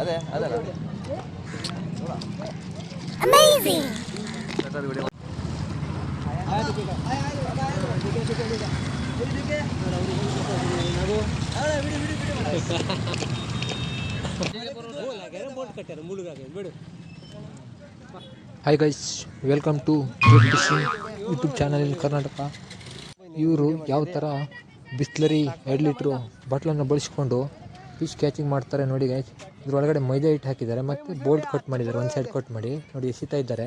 ಅದೇ ಅದಲ್ಲ! Hi guys welcome to YouTube channel in Karnataka ಇವರು ಯಾವ ಥರ ಬಿಸ್ಲರಿ ಎರಡು ಲೀಟ್ರು ಬಾಟ್ಲನ್ನು ಬಳಸ್ಕೊಂಡು ಫಿಶ್ ಕ್ಯಾಚಿಂಗ್ ಮಾಡ್ತಾರೆ ನೋಡಿ ಗೈಸ್ ಇದ್ರೊಳಗಡೆ ಮೈದಾ ಹಿಟ್ಟು ಹಾಕಿದ್ದಾರೆ, ಮತ್ತು ಬೋಲ್ಟ್ ಕಟ್ ಮಾಡಿದ್ದಾರೆ, ಒಂದು ಸೈಡ್ ಕಟ್ ಮಾಡಿ. ನೋಡಿ ಎಸಿತಾ ಇದ್ದಾರೆ.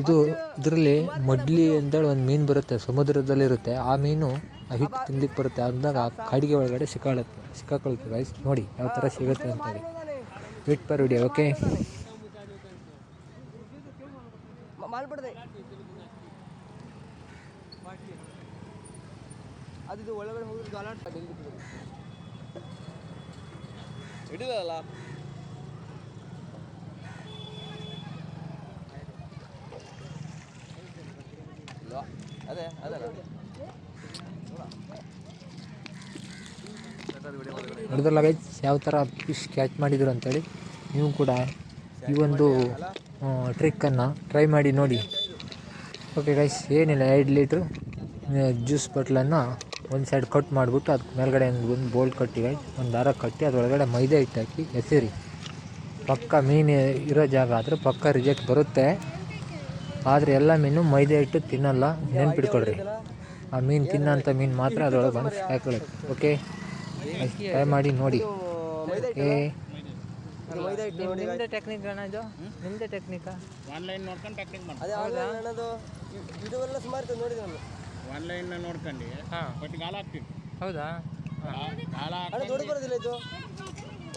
ಇದು ಇದರಲ್ಲಿ ಮಡ್ಲಿ ಅಂತೇಳಿ ಒಂದು ಮೀನು ಬರುತ್ತೆ ಸಮುದ್ರದಲ್ಲಿರುತ್ತೆ ಆ ಮೀನು ಆ ಹಿಟ್ಟು ತಿನ್ಲಿಕ್ಕೆ ಬರುತ್ತೆ. ಅಂದಾಗ ಆ ಕಾಡಿಗೆ ಒಳಗಡೆ ಸಿಕ್ಕಾಳುತ್ತೆ ಸಿಕ್ಕಾಕೊಳುತ್ತೆ ಗೈಸ್ ನೋಡಿ ಯಾವ ಥರ ಸಿಗುತ್ತೆ ಅಂತೇಳಿ ವೇಟ್ ಪರ್ ವಿಡಿಯೋ ಓಕೆ ಅದು ಒಳಗಡೆ ಹಿಡಿದಲ್ಲ. ಅದೇ ಅದೇ ನೋಡಿದ್ರಲ್ಲ ಗೈಸ್ ಯಾವ ಥರ ಫಿಶ್ ಕ್ಯಾಚ್ ಮಾಡಿದ್ರು ಅಂತೇಳಿ? ನೀವು ಕೂಡ ಈ ಒಂದು ಟ್ರಿಕ್ಕನ್ನು ಟ್ರೈ ಮಾಡಿ ನೋಡಿ. ಓಕೆ ಗೈಸ್ ಏನಿಲ್ಲ, ಎರಡು ಲೀಟ್ರ್ ಜ್ಯೂಸ್ ಬಾಟ್ಲನ್ನು ಒಂದು ಸೈಡ್ ಕಟ್ ಮಾಡಿಬಿಟ್ಟು ಅದಕ್ಕೆ ಮೇಲ್ಗಡೆ ಒಂದು ಬೋಲ್ಡ್ ಬೋಲ್ಟ್ ಕಟ್ಟಿ ಗೈಸ್ ಒಂದು ದಾರ ಕಟ್ಟಿ ಅದರೊಳಗಡೆ ಮೈದಾ ಹಿಟ್ಟು ಹಾಕಿ ಎಸೆರಿ. ಪಕ್ಕ ಮೀನು ಇರೋ ಜಾಗ ಆದರೆ ಪಕ್ಕ ರಿಜೆಕ್ಟ್ ಬರುತ್ತೆ. ಆದರೆ ಎಲ್ಲ ಮೀನು ಮೈದಾ ಹಿಟ್ಟು ತಿನ್ನಲ್ಲ ನೆನ್ಪಿಟ್ಕೊಳ್ರಿ. ಆ ಮೀನು ತಿನ್ನೋಂಥ ಮೀನು ಮಾತ್ರ ಅದರೊಳಗೆ ಬಂದು ಹಾಕೊಳ್ಳಿ ಓಕೆ ಟ್ರೈ ಮಾಡಿ ನೋಡಿ. ಓಕೆ ಟೆಕ್ನಿಕ್ ಅಣ್ಣ ಇದು? ಟೆಕ್ನಿಕಾ ಆನ್ಲೈನ್ ನೋಡ್ಕೊಂಡು ಟೆಕ್ನಿಕ್ ಮಾಡಿ. ಅದೇ ಆನ್ಲೈನ್ ಅನ್ನೋದು ಸುಮಾರು ನೋಡಿದೆ ನಾನು ಆನ್ಲೈನ್ ನೋಡ್ಕೊಂಡು. ಹಾಂ. ಬಟ್ ಗಾಲ ಹಾಕ್ತೀವಿ. ಹೌದಾ? ಗಾಲ ಅಣ್ಣ ದೊಡ್ಡ ಬರೋದಿಲ್ಲ ಇದು?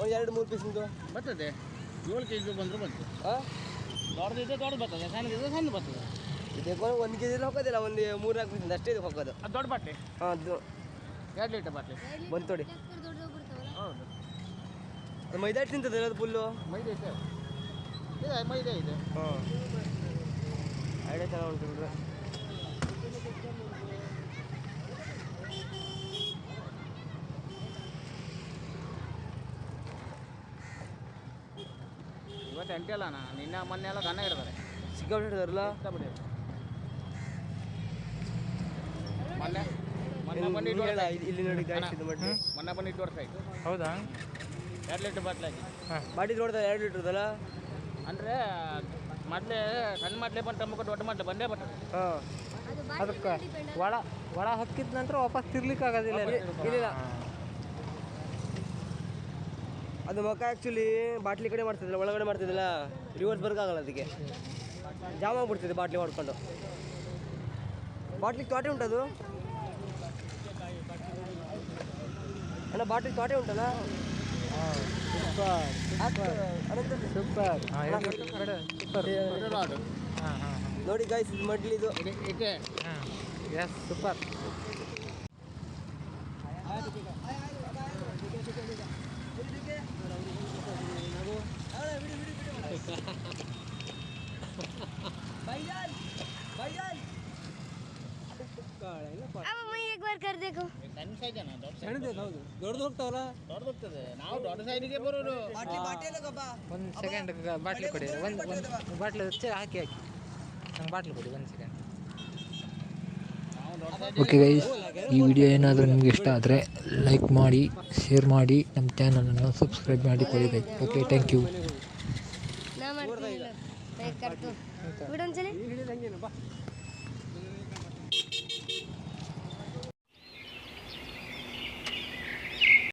ಒಂದು ಎರಡು ಮೂರು ಪೀಸ್ ನಿಂದು? ಬರ್ತದೆ. ಏಳು ಕೆ ಜಿ ಬಂದರೂ ಬಂತು ಹಾಂ ದೊಡ್ಡದಿದೆ ದೊಡ್ಡ ಬರ್ತದೆ ಸಣ್ಣದಿದ್ದರೆ ಸಣ್ಣ ಬರ್ತದೆ. ಇದಕ್ಕೆ ಒಂದು ಕೆ ಜಿ ಹೋಗೋದಿಲ್ಲ ಒಂದು ಮೂರು ನಾಲ್ಕು ಪೀಸ್ ಅಷ್ಟೇ ಇದು ಹೋಗೋದು. ಅದು ದೊಡ್ಡ ಬಾಟ್ಲಿ. ಹಾಂ ಅದು ಎರಡು ಲೀಟರ್ ಬಾಟ್ಲಿ. ಬಂದು ತೊಡಿ. ಹೌದು. ಮೈದಾ ತಿಂತದಲ್ಲ ಅದು ಫುಲ್ಲು ಮೈದಾ ಇದೆ ಇದೆ ಮೈದಾ ಇದೆ. ಹಾಂ. ಐಡಿಯಾ ಚೆನ್ನಾಗಿ ಉಂಟು ಬಿಡ್ರೆ. ಇವತ್ತು ಎಂಟಿ ಅಲ್ಲ ನಾನು ನಿನ್ನೆ ಮೊನ್ನೆ ಎಲ್ಲ ಗನ್ನ ಇಡ್ತಾರೆ. ಸಿಕ್ಕಾಪಟ್ಟೆ ಹಿಡಿದಾರಲ್ಲ ಸಿಕ್ಕಾಬಿಡಿ ಮೊನ್ನೆ ಮೊನ್ನೆ ಬಂದು ಇಟ್ಟು ಹೇಳ, ಇಲ್ಲಿ- ಇಲ್ಲಿ ನೋಡಿ ಗಾಡಿ ಇದು ಮಾಡಿ ಮೊನ್ನೆ ಬಂದು ಇಟ್ಟು ವರ್ಷ ಆಯ್ತು ಹೌದಾ? ಎರಡು ಲೀಟ್ರ್ ಬಾಟ್ಲಿ ಹಾಕಿ. ಬಾಡಿ ನೋಡ್ದ ಎರಡು ಲೀಟ್ರದಲ್ಲ ಅಂದರೆ ಮೊದಲೇ ಸಣ್ಣ ಮಟ್ಲೆ ಬಂದು ತಮ್ಮಕ್ಕೆ ದೊಡ್ಡ ಮಟ್ಲೆ ಬಂದೇ ಬರ್ತದೆ ಹಾಂ. ಅದಕ್ಕೆ ಒಳ ಒಳ ಹಕ್ಕಿದ ನಂತರ ವಾಪಸ್ ತಿರ್ಲಿಕ್ಕೆ ಆಗೋದಿಲ್ಲ ಇಲ್ಲ ಅದು ಮುಖ ಆ್ಯಕ್ಚುಲಿ ಬಾಟ್ಲಿ ಕಡೆ ಮಾಡ್ತಿದ್ದಿಲ್ಲ ಒಳಗಡೆ ಮಾಡ್ತಿದ್ದಿಲ್ಲ ರಿವರ್ಸ್ ಬರೋಕ್ಕಾಗಲ್ಲ ಅದಕ್ಕೆ. ಜಾಮ್ ಆಗ್ಬಿಡ್ತಿದೆ ಬಾಟ್ಲಿ ಹೊಡ್ಕೊಂಡು ಬಾಟ್ಲಿಗೆ ತೋಟೆ ಉಂಟದು? ಅಣ್ಣ ಬಾಟ್ಲಿಗೆ ತೋಟೆ ಉಂಟಲ್ಲ? ಸೂಪರ್. ನೋಡಿ ಗೈಸ್ ಇದು ಮಡ್ಲಿದು ಎಸ್ ಸೂಪರ್. एक बार कर देखो ಸಣ್ಣ ಸೈಜ್ ಅಣ್ಣ ದೊಡ್ಡ ಹೌದು ದೊಡ್ಡದು ಹೋಗ್ತಾವಲ್ಲ ದೊಡ್ಡದು ಹೋಗ್ತದೆ ನಾವು ದೊಡ್ಡ ಸೈಜಿಗೆ ಬರೋರು ಒಂದು ಸೆಕೆಂಡ್ ಬಾಟ್ಲಿ ಕೊಡಿ ಒಂದು ಒಂದು ಬಾಟ್ಲಿ ಹಚ್ಚಿ ಹಾಕಿ ಹಾಕಿ ನಂಗೆ ಬಾಟ್ಲಿ ಕೊಡಿ ಒಂದು ಸೆಕೆಂಡ್ ಓಕೆ ಗೈಸ್ ಈ ವಿಡಿಯೋ ಏನಾದರೂ ನಿಮಗೆ ಇಷ್ಟ ಆದರೆ ಲೈಕ್ ಮಾಡಿ ಶೇರ್ ಮಾಡಿ ನಮ್ಮ ಚಾನಲನ್ನು ಸಬ್ಸ್ಕ್ರೈಬ್ ಮಾಡಿ ಕೊಡಿ ಓಕೆ ಥ್ಯಾಂಕ್ ಯು